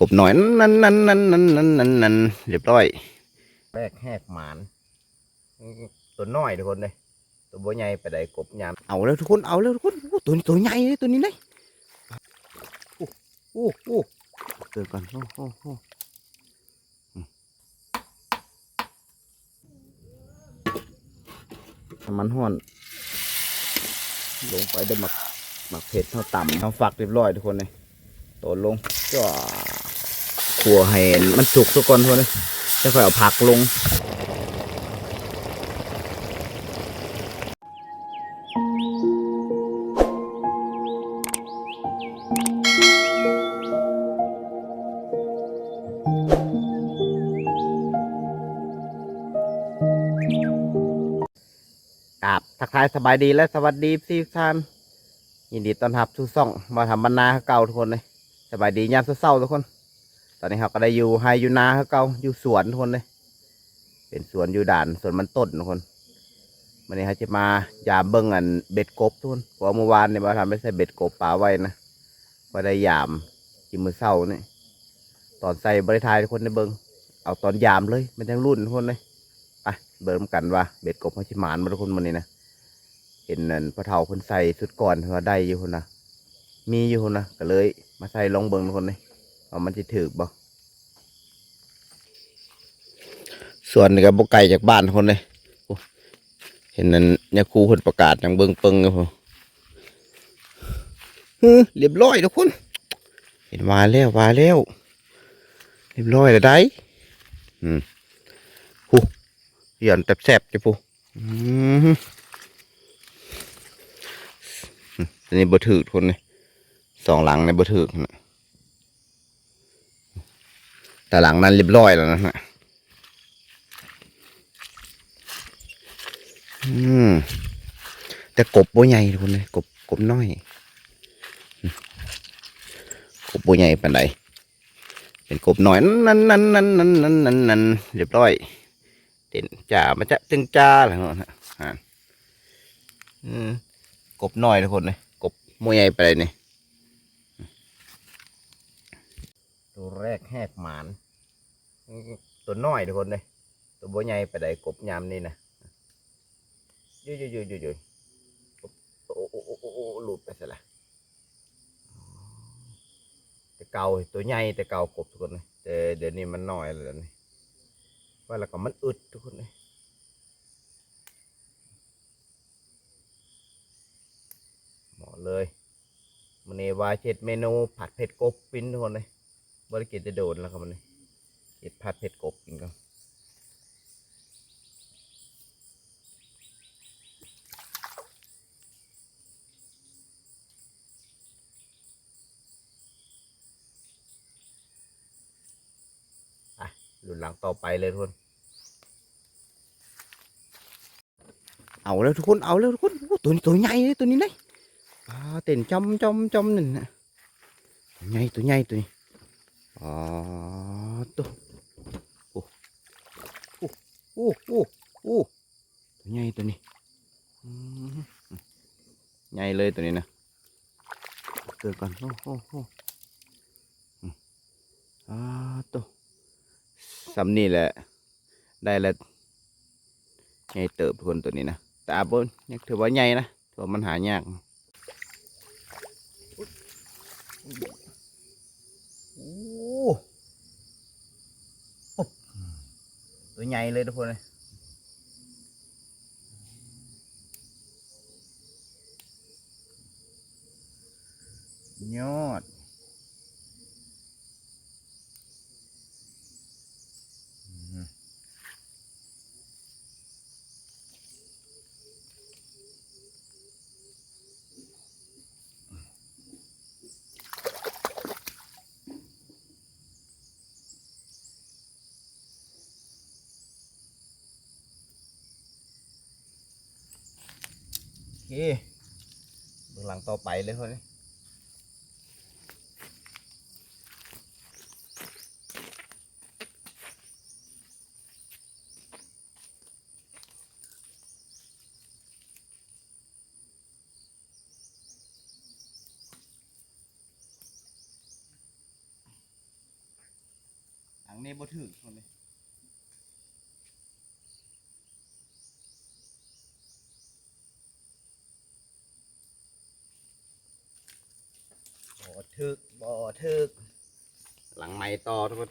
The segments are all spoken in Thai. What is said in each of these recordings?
กบหน่อยนั่นนั่นนั่นนั่นนั่นนั่นนั่นเรียบร้อยแรกแหกหมานตัวน้อยทุกคนเลยตัวบ่ใหญ่ไปได้กบยามเอาแล้วทุกคนเอาแล้วทุกคนโอ้ตัวนี้ตัวใหญ่เลยตัวนี้เลยโอ้โอ้โอ้เกิดก่อนโอ้โอ้โอ้อืมน้ำมันห้อน ลงไปได้หมักหมักเผ็ดเท่าต่ำทำฝักเรียบร้อยทุกคนเลยโตนลงก็ ขัวให้มันสุกทุกคนทุกคนเลยจะค่อยเอาผักลงกับทักทายสบายดีและสวัสดีพี่ท่านยินดีต้อนรับทุกซ่องมาทำบรรณาเก่าทุกคนเลยสบายดียามเศร้าๆทุกคน ตอนนี้ครับก็ได้อยู่ไฮอยู่นาเขาเก่าอยู่สวนทุกคนเลย เป็นสวนอยู่ด่านสวนมันต้นทุกคนวันนี้เขาจะมายามเบิ้งอันเบ็ดกบทุกคนเพราะเมื่อวานเนี่ยมาทำไม่ใส่เบ็ดกบป่าไว้นะก็ได้ยามกินมือเศร้านี่ตอนใส่บริทายทุกคนในเบิ้งเอาตอนยามเลยเป็นทั้งรุ่นทุกคนเลยไปเบิ่มกันว่าเบ็ดกบเขาชิมานมาทุกคนมันนี่นะเห็นนั่นพระเฒ่าคนใส่สุดก่อนว่าได้อยู่คนนะมีอยู่คนนะก็เลยมาใส่ลองเบิ่งทุกคนเลย ว่ามันจะถือบ่ส่วนก็บกไก่จากบ้านคนเลยเห็นนั่นเนี่ยครูคนประกาศอย่างเบิ่งเปิงเลยพอเรียบร้อยทุกคน เห็นมาแล้วมาแล้ว เรียบร้อยแล้วได้อืมเหยียนแสบๆจ้ะปูอืมอันนี้บ่ถือทุนนี่สองหลังในบ่ถือนะ แต่หลังนั้นเรียบร้อยแล้วนะฮะอืมแต่กบบ่ใหญ่ทุกคนเลยกบกบน้อย กบบ่ใหญ่ปานใดเป็นกบน้อยนั่นนั่นนั่นนั่นนั่นนั่นนั่นเรียบร้อยเด่นจ่ามาจะตึงจ้าอะไรเงี้ยฮะอืมกบน้อยทุกคนเลยกบมวยใหญ่ไปเลยนี่ตั แรกแหกหมาน ตัวน้อยทุกคนเลยตัวบ่ใหญ่ไปได้กบยามนี่นะยุยยุยยุยยุยยุบโอ้โอ้โอ้โอ้โอ้หลุดไปซะละแต่เก่าตัวใหญ่แต่เก่ากบทุกคนเลยแต่เดี๋ยวนี้มันน้อยแล้วนี่ว่าแล้วก็มันอึดทุกคนเลยหมอเลยมันเนวาเช็ดเมนูผัดเผ็ดกบปิ้นทุกคนเลย บริเกินจะโดนแล้วครับมันเห็ดผัดเผ็ดกบกินกันรุ่นหลังต่อไปเลยทุกคน เอาแล้วทุกคน เอาแล้วทุกคน ตัวนี้ตัวใหญ่เลยตัวนี้เลยเต้นจอมจอมจอมนั่นนะใหญ่ตัวใหญ่ตัวนี้ อ๋อตัวโอ้โอ้โอ้โอ้โอ้ตัวใหญ่ตัวนี้ใหญ่เลยตัวนี้นะเกิดก่อนโอ้โอ้โอ้อืมอ่าตัวสำนี่แหละ ได้แล้วใหญ่เติบทุกคนตัวนี้นะแต่อาบนยังถือว่าใหญ่นะถือว่ามันหายาก ตัวใหญ่เลยทุกคนเลยยอด เคเบื้องหลังต่อไปเลยคนนี้งนี้บ่ถึกคนเลยบ่ถึกบ่ถึก หลังไม้ต่อ ทุกคน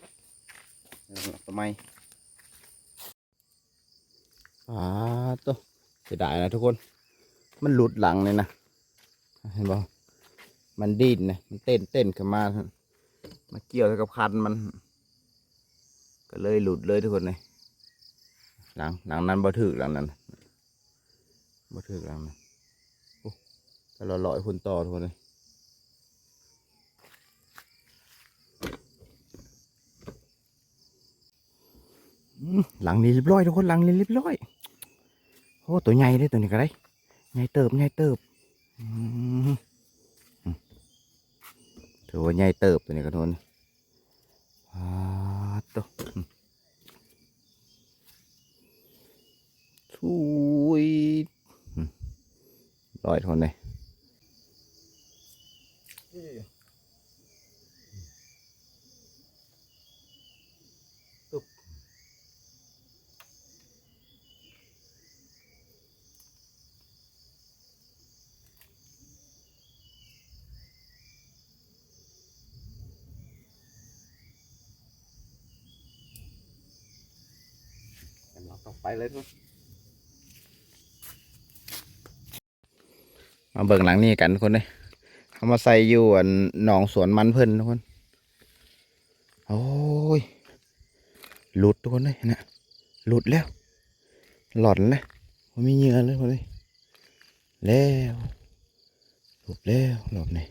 ทำไมอ่าตัวเสียดายนะทุกคน มันหลุดหลังเลยนะ เห็นบ่มันดิ้นนะ มันเต้นเต้นขึ้นมา มาเกี่ยวกับคันมัน ก็เลยหลุดเลยทุกคนเลย หลังหลังนั้นบ่ถึกหลังนั้นบ่ถึกหลังนั้นโอ้ก็รอลอยคนต่อทุกคนเลย หลังนี้เรียบร้อยทุกคนหลังนี้เรียบร้อยโอ้ตัวใหญ่เลยตัวนี้ก็ได้ใหญ่เติบใหญ่เติบถือว่าใหญ่เติบตัวนี้ก็ทนอ่าตัวอืมสวยอืมร้อยทุกคนเลย ไปเลยทุกมาเบิ่งหลังนี้กันทุกคนเลยเอามาใส่อยู่อันหนองสวนมันเพิ่นทุกคน โอ้ย หลุดทุกคนเลยนะหลุดแล้ว หลอนเลยมันมีเหงื่อเลยคนเลยแล้วหลุดแล้วหลบนี่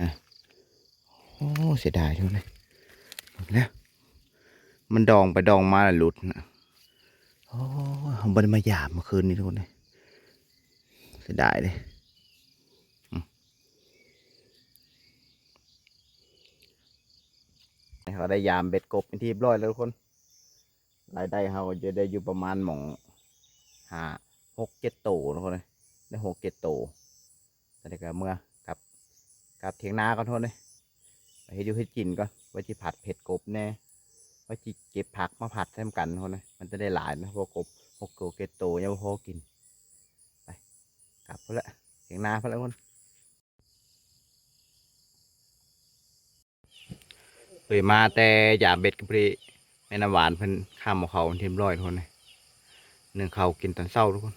ฮะโอ้เสียดายทุกคนเลยหลุดแล้ว มันดองไปดองมาแล้วหลุดนะ โอ้ยผมไมันมาหยาบเมื่อคืนนี้ทุกคนเลยเสียดายเลยเขาได้ยามเบ็ดกบเป็นที่ร้อยแล้วทุกคน รายได้เขาจะได้อยู่ประมาณหมองห้าหกเจ็ดโตทุกคนเลยได้หกเจ็ดโตแต่เด็กเมื่อกับกับเถียงนาก่อนทุกคนเลยไปให้ดูให้กินก่อนไว้ที่ผัดเผ็ดกบแน่ ไว้ที่เก็บผักมาผัดแซมกันกคนเลยมันจะได้หลายนะพราะกบหกโตเจ็ดโตยังบ่พอกินไปกลับเพื่อละเถียงนาเพื่อละทุกคนเปิดมาแต่อย่าเบ็ดกับพี่แม่น้ำหวานเพิ่นข้ามหมเขาเทียมร้อยทุกคนเลยหนึ่งเขากินตอนเศร้าทุกคน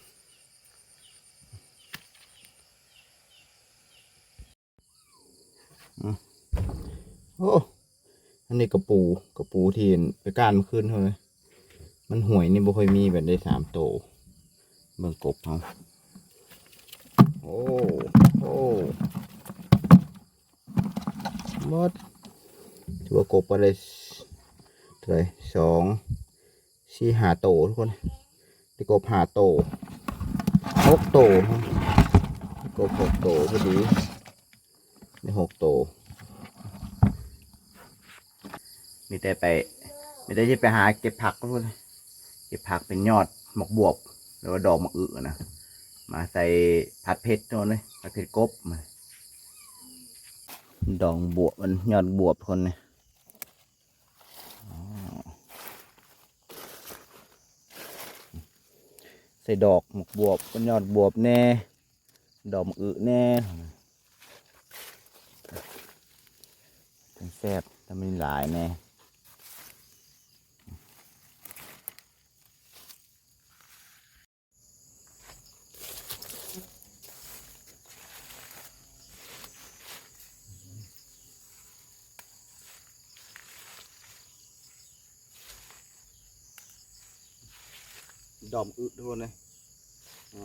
อืมโอ้ อันนี้กระปูกระปูที่ไปก้านมื่อคืนเท่านั้นมันห่วยนี่บ่ค่อยมีแบบได้สามโตเบิ่งกบเขาโอ้โอ้หมดถือว่ากบอะไรเท่าไรสองสี่หาโตทุกคนได้กบหาโตหกโตกบหกโตพอดีได้หกโต มีแต่ไปมีแต่จะไปหาเก็บผักทุกคนเก็บผักเป็นยอดหมกบวบหรือว่าดอกหมะอึนะมาใส่ผัดเผ็ดตัวนี้ผัดเผ็ดกบมาดองบวบมันยอดบวบคนเนี่ยใส่ดอกหมกบวบเป็ยอดบวบแน่ ดอกมะอึแน่เป็นแซ่บแต่มันหลายแน่ ดอมอึทุกคนเลย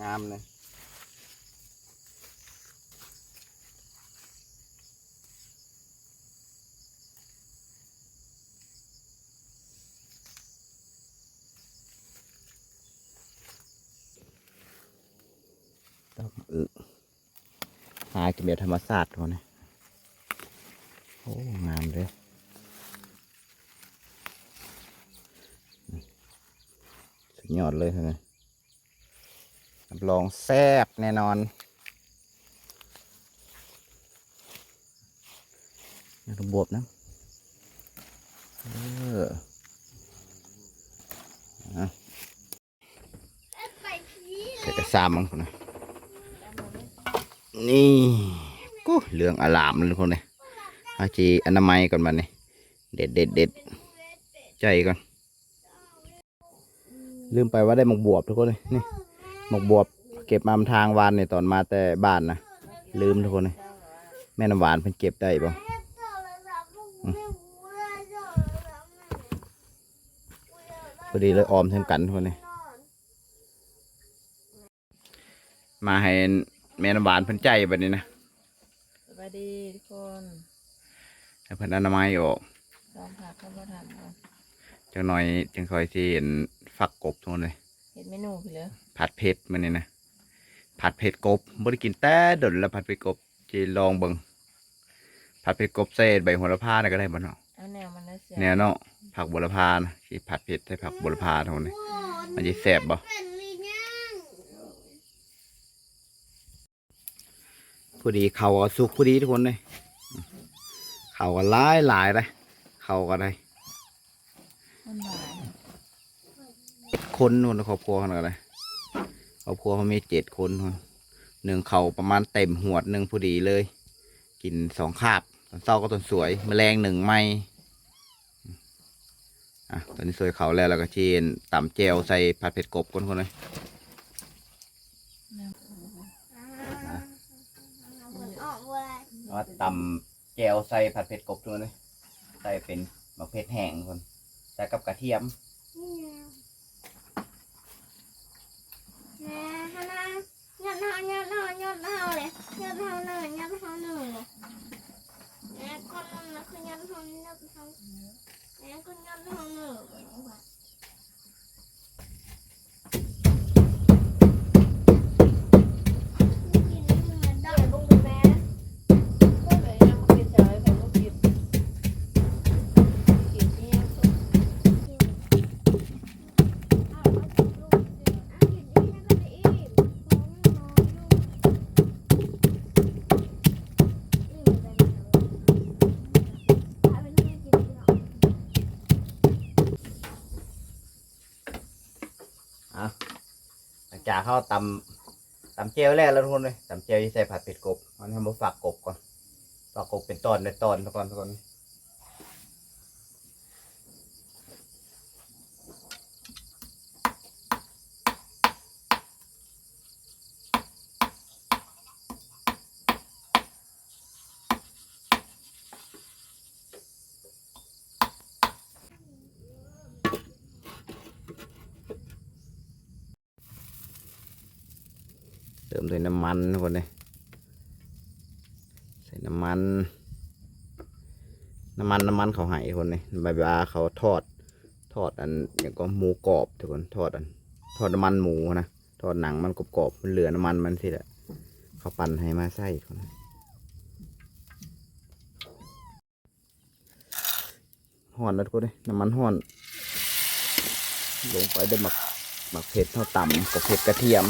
งามเลยดอกมอึหายกันแบบธรรมศาสตร์ทุกคนเลยโอ้งามเลย สุด ยอดเลยใช่ไหมรับรองแซ่บแน่นอนนี่ต้องบบนะเออใส่กระซามมั้งคนนะนี่กูเหลืองอลามเลยคนนี้อาจีอนามัยก่อนมาเนี่เด็ดเด็ดเด็ดใจก่อน ลืมไปว่าได้หมกบวบทุกคนเลยนี่หมกบวบเก็บมาทางวานเนี่ยตอนมาแต่บ้านนะลืมทุกคนเลยแม่น้ำหวานเพิ่นเก็บได้ป่ะพอดีเลยออมเท่มกันทุกคนเลยมาให้แม่น้ำหวานเพิ่นใจแบบนี้นะสวัสดีทุกคนให้เพิ่นอนามัยออกลองผักเข้ามาทำกันจังหน่อยจังคอยสิเห็น ฝักกบทุกคนเลยเห็นเมนูพี่เหรอผัดเผ็ดมันนี่นะผัดเผ็ดกบบ่ได้กินแต่ดนแล้วผัดเผ็ดกบจีลองเบิ่งผัดเผ็ดกบใส่ใบโหระพาน่ะก็ได้บ่เนาะเอาแนวมันแล้วเสียแนวเนาะผักโหระพานะสิผัดเผ็ดใส่ผักโหระพาเท่านั้นมันสิแซ่บบ่พอดีเขาก็สุกพอดีทุกคนเลยเขาก็หลายหลายเลยเขาก็ได้มันหวาน คนนู่นครอบครัวเขาก็ได้ครอบครัวเขามีเจ็ดคนนู่นหนึ่งเขาประมาณเต็มหัวหนึ่งพอดีเลย กินสองคาบตอนเศร้าก็ตอนสวยแมลงหนึ่งไม้อะตอนนี้สวยเขาแล้วแล้วก็เชีนตำเจลใส่ผัดเผ็ดกบคนคนเลยว่าตำแจวใส่ผัดเผ็ดกบตัวนี้ใส่เป็นมะเขือแห้งคนใส่กับกระเทียม นฮะนะยัด เท่ายัดเท่ายัดเท่าเลยยัดเท้าหนึ่งยัดเท้าหนึ่งเลยแม่คนนั้นคือยัดเท้ายัดเท้าแม่คนยัดเท้าหนึ่งเลยได้บุ้งแม่ ก็เลยยังมากินเฉยแต่ลูกกินกินเนี่ย เอาเอาลูกเอาหยิบนี่แล้วก็ไปอีกของน้อยลูกนี่เป็นอะไรเอาไปให้กินดีกว่า อะหลังจาก เขาตำตำเจลแรกแล้วทุกคนเลยตำเจลที่ใส่ผัดเผ็ดกบมันทำมาฝากกบก่อนฝากกบเป็นตอนในตอนทุกคนทุกคนเติ มันทุกคนเลยใส่น้ำมัน น้ำมันน้ำมันเขาใหายคนเลยใบบาเขาทอด ทอดอันอย่างก็หมูกรอบทุกคนทอดอัน ทอดน้ำมันหมูนะทอดหนังมันกรอบๆมันเหลือน้ำมันมันสิแหละเขาปั่นให้มาใส่คนห่อนแล้วทุกคนเลยน้ำมันห่อนลงไปได้หมักหมักเผ็ดเท่าต่ำกับเผ็ดกระเทียม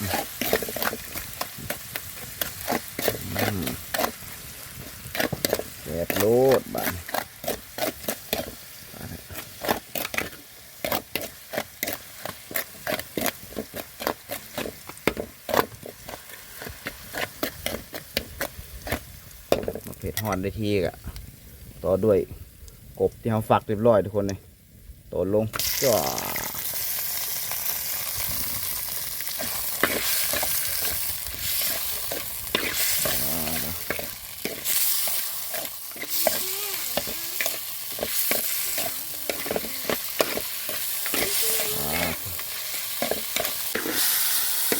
อืมแดดโลดบ้าน มาเผ็ดฮอนได้ทีกะต่อด้วยกบที่เราฝักเรียบร้อยทุกคนเลยต่อลงจ้า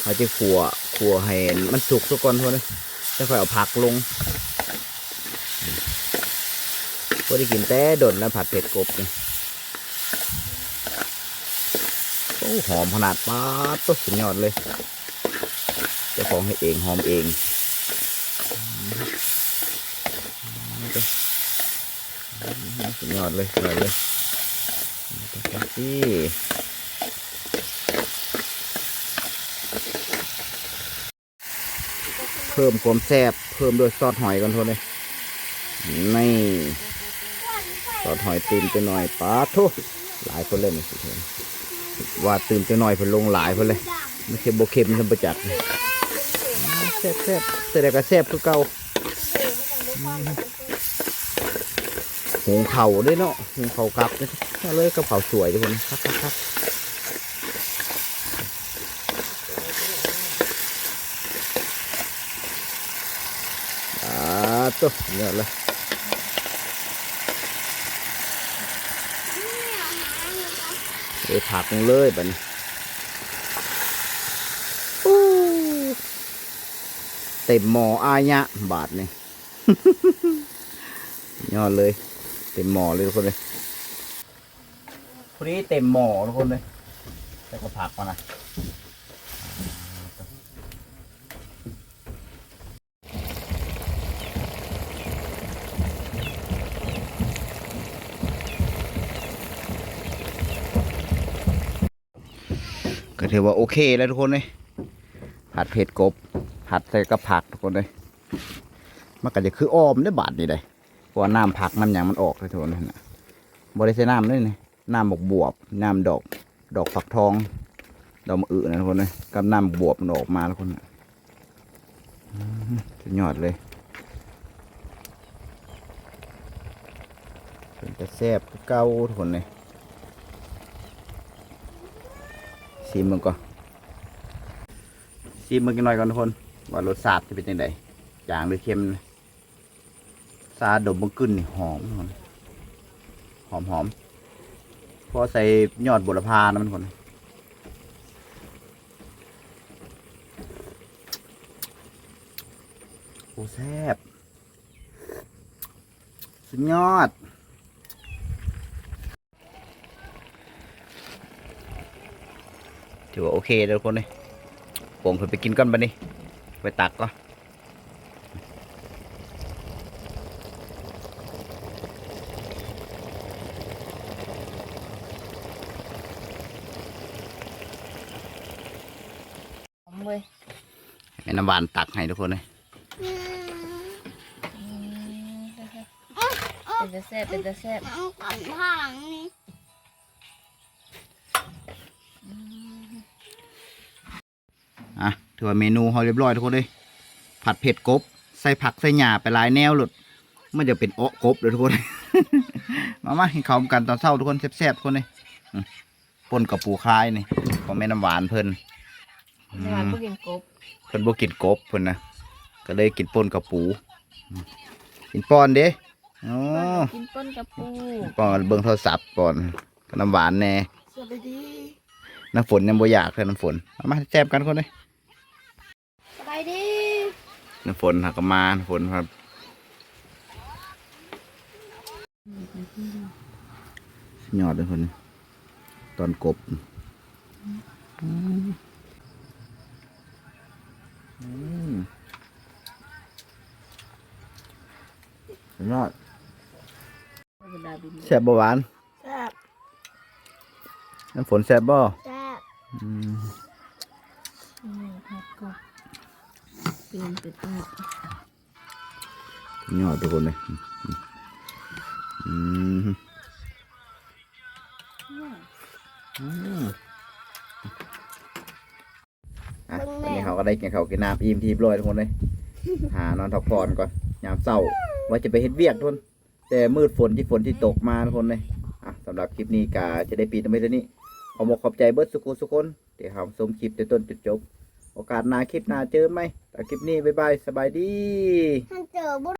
เขาจะขัวขัวให้มันสุกทุกคนทุกคนเลยจะค่อยเอาผักลง พอได้กินแต่ดนแล้วผัดเผ็ดกบนี่โอ้หอมขนาดป้าดตุ๊สุดยอดเลยเจ้าของให้เองหอมเองสุดยอดเลยสุดยอดเลยจังสิเพิ่มความแซ่บเพิ่มด้วยซอสหอยกันทุกคนเลยนี่ ตอดหอยตื่มจะหน่อยปลาทุหลายคนเลยนี่สิเห็นว่าตื่มจะหน่อยเพิ่นลงหลายเพิ่นเลยไม่ใช่โบเค็มทำประจักษ์นี่แซ่บแซ่บๆแต่ก็แซ่บคือเก่าหุงเข่าด้วยเนาะหุงเข่ากับนี่เลยกับเข่าวสวยทุกคนครับครับครับอ่าตัวเนี่ยเลย เดี๋ยวผักลงเลยบัดนเต็มหมออายะบาทนี่ยอดเลย เต็มหมอเลยทุกคนเลยพอดีเต็มหมอทุกคนเลยแล้วก็ผักมานะ ถือว่าโอเคแล้วทุกคนเลยผัดเผ็ดกบ ผัดใส่กับผักทุกคนเลยมันก็จะคืออ้อมได้บาทนี่เลยเพราะว่าน้ำผักน้ำหยางมันออกเลยทุกคนนะบริใส่น้ำด้วยนี่น้ำบกบวบน้ำดอก ดอกฝักทอง ดอกมะอึนะทุกคนเลยกับน้ำบวบมันออกมาทุกคนน่ะอืมสุดยอดเลยเป็นแต่แซ่บเก้าทุกคนเลย ซีมมันก่อนซีมมันกันหน่อยก่อนทุกคนว่ารสชาติจะเป็นยังไงจางหรือเค็มซาดมมันกึ้นหอมหอมหอมเพราะใส่ยอดบุรพานะมันคนโอ้แซ่บสุดยอด ถือว่าโอเคเลยทุกคนเลยผมเคยไปกินกันบันนี้ ไปตักก็หอมเว้ยให้น้ำหวานตักให้ทุกคนเลยอืมเป็นตะแซ่บเป็นตะแซ่บเอาก่อนทางนี่ ถือว่าเมนูเขาเรียบร้อยทุกคนเลย ผัดเผ็ดกบ ใส่ผักใส่หญ้าไปหลายแนวหลุดมันจะเป็นเอ้อกบเลยทุกคน มามาให้เขากันตอนเช้าทุกคนแซ่บๆทุกคนเลยอืมป่นกับปูคลายนี่ของแม่น้ำหวานเพิ่นอืในวันมพวกกินกบเพิ่นบ่กินกบเพิ่นนะก็เลยกินป่นกับปูอืมกินป้อนเด้โอ้กินป้นกับปูป้อนเบิ่งโทรศัพท์ก่อนกับน้ำหวานแน่สวัสดีน้ำฝนยังบ่อยากเลยน้ำฝนเอามาแซ่บกันคนเลยสบายดี น้ำฝนหักมาน้ำฝนครับสุดยอดเลยคนตอนกบอืมอืมสุดยอดเวลาบินแซ่บบ่หวานแซ่บน้ำฝนแซ่บบ่แซ่บอืมนี่ครับกบ เป็นเป็ดอะสุดยอดทุกคนเลยอืมอืมอะวันนี้เขาก็ได้กินข้าวกินน้ำอิ่มทีบร้อยทุกคนเลย หานอนพักผ่อนก่อนยามเศร้าว่าจะไปเฮ็ดเวียกทุกคนแต่มืดฝนที่ฝนที่ตกมาทุกคนเลยอะสำหรับคลิปนี้กาจะได้ปีตรงนี้เท่านี้ขอบอกขอบใจเบิร์ดสุขุสุกคนที่ทำชมคลิปแต่ต้นจนจบ โอกาสหน้าคลิปหน้าเจอไหม แต่คลิปนี้บ๊ายบายสบายดี